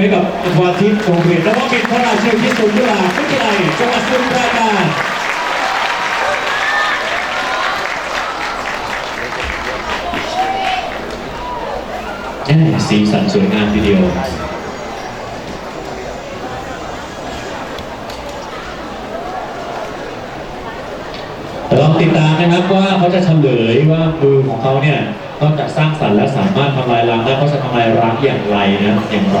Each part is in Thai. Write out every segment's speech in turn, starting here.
ให้กับวาทิตโรงเรียนและว่าเป็นพระราชินีที่สุนทราวิทยาลัยจังหวัดสมุทรราการแน่สีสันสวยงามทีเดียวลองติดตามนะครับว่าเขาจะเฉลยว่ามือของเขาเนี่ยนอกจากสร้างสรรค์และสามารถทำลายล้างได้เขาจะทำลายล้างอย่างไรนะอย่างไร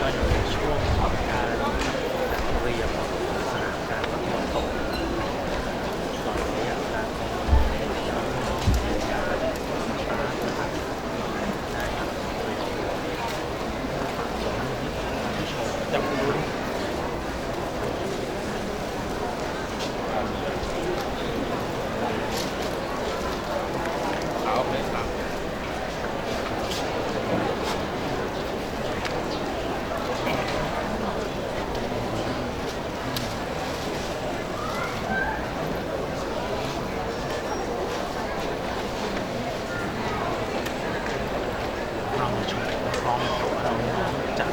ก็อยู่ในช่วงของการเรียมสนามการประกวดตกตอนนี้การการสตาร์ทนะครับได้ครับส่วนผู้ชมจะรู้น เอาเลยครับ เราชมพร้อมเราจะ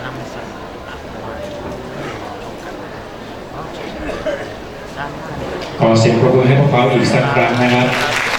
นำเสนออะไรให้เราชมกันก็ด้านหน้าเนี่ย ขอเสียงปรบมือให้พวกเขาอีกสักครั้งนะครับ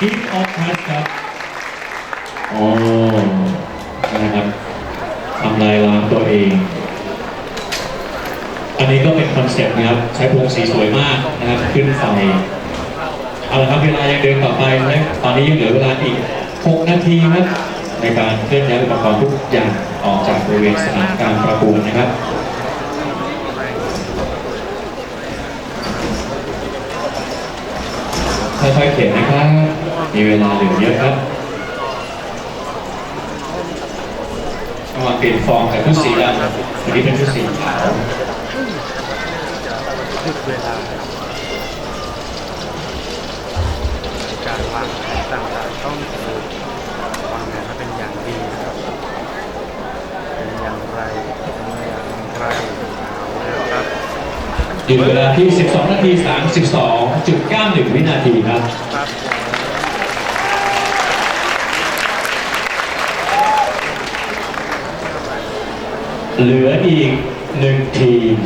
ครับโอ้นะครับทำลายล้างตัวเอง อันนี้ก็เป็นคอนเซ็ปต์นะครับ ใช้พวงสีสวยมากนะครับ ขึ้นไฟเอาละครับเวลายังเดินต่อไปนะตอนนี้ยังเหลือเวลาอีก 6 นาทีครับในการเคลื่อนย้ายอุปกรณ์ทุกอย่างออกจากบริเวณสนามการประกวดนะครับค่อยๆเข็นนะครับ มีเวลาเหลือเยอะครับระหว่างเปลี่ยนฟองจากชุดสีดำวันนี้เป็นชุดสีขาวหยุดเวลาการวางแผนต่างๆต้องวางแผนให้เป็นอย่างดีนะครับเป็นอย่างไรเป็นอย่างไรเอาแล้วครับอยู่เวลาที่ 12 นาที 32.91 วินาทีครับครับ เหลืออีกหนึ่งทีม